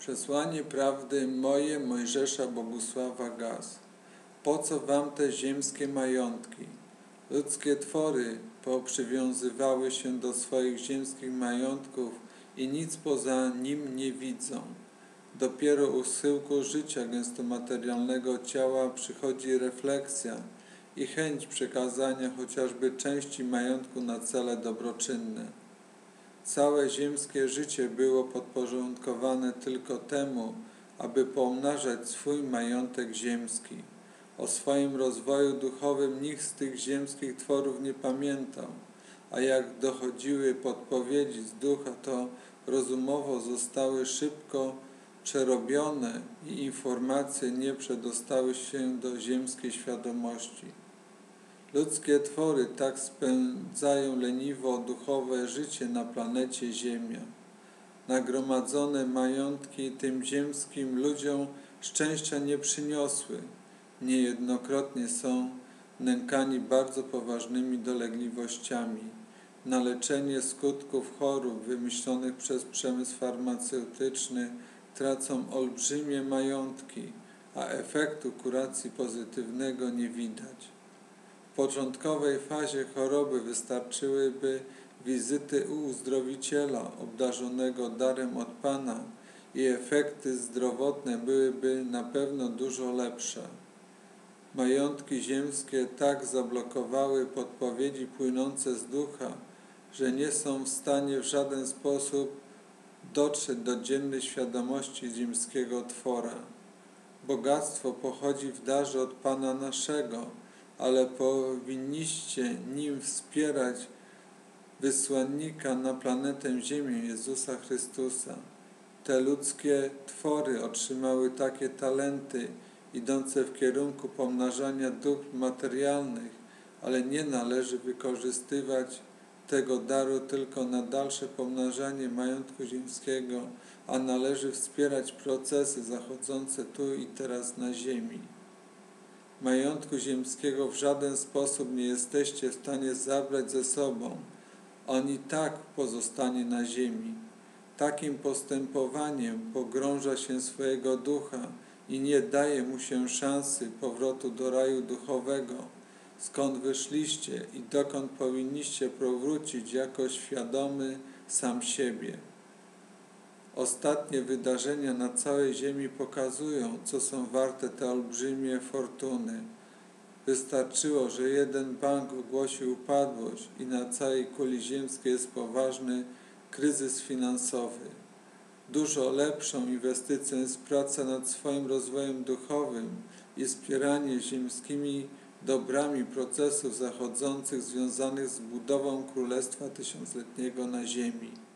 Przesłanie prawdy moje Mojżesza Bogusława Gaz. Po co wam te ziemskie majątki? Ludzkie twory poprzywiązywały się do swoich ziemskich majątków i nic poza nim nie widzą. Dopiero u schyłku życia gęstomaterialnego ciała przychodzi refleksja i chęć przekazania chociażby części majątku na cele dobroczynne. Całe ziemskie życie było podporządkowane tylko temu, aby pomnażać swój majątek ziemski. O swoim rozwoju duchowym nikt z tych ziemskich tworów nie pamiętał, a jak dochodziły podpowiedzi z ducha, to rozumowo zostały szybko przerobione i informacje nie przedostały się do ziemskiej świadomości. Ludzkie twory tak spędzają leniwo duchowe życie na planecie Ziemia. Nagromadzone majątki tym ziemskim ludziom szczęścia nie przyniosły. Niejednokrotnie są nękani bardzo poważnymi dolegliwościami. Na leczenie skutków chorób wymyślonych przez przemysł farmaceutyczny tracą olbrzymie majątki, a efektu kuracji pozytywnego nie widać. W początkowej fazie choroby wystarczyłyby wizyty u uzdrowiciela obdarzonego darem od Pana i efekty zdrowotne byłyby na pewno dużo lepsze. Majątki ziemskie tak zablokowały podpowiedzi płynące z ducha, że nie są w stanie w żaden sposób dotrzeć do dziennej świadomości ziemskiego twora. Bogactwo pochodzi w darze od Pana naszego, ale powinniście nim wspierać wysłannika na planetę Ziemię Jezusa Chrystusa. Te ludzkie twory otrzymały takie talenty idące w kierunku pomnażania dóbr materialnych, ale nie należy wykorzystywać tego daru tylko na dalsze pomnażanie majątku ziemskiego, a należy wspierać procesy zachodzące tu i teraz na ziemi. Majątku ziemskiego w żaden sposób nie jesteście w stanie zabrać ze sobą. On i tak pozostanie na ziemi. Takim postępowaniem pogrąża się swojego ducha i nie daje mu się szansy powrotu do raju duchowego, skąd wyszliście i dokąd powinniście powrócić jako świadomy sam siebie. Ostatnie wydarzenia na całej Ziemi pokazują, co są warte te olbrzymie fortuny. Wystarczyło, że jeden bank ogłosił upadłość i na całej kuli ziemskiej jest poważny kryzys finansowy. Dużo lepszą inwestycją jest praca nad swoim rozwojem duchowym i wspieranie ziemskimi dobrami procesów zachodzących związanych z budową Królestwa Tysiącletniego na Ziemi.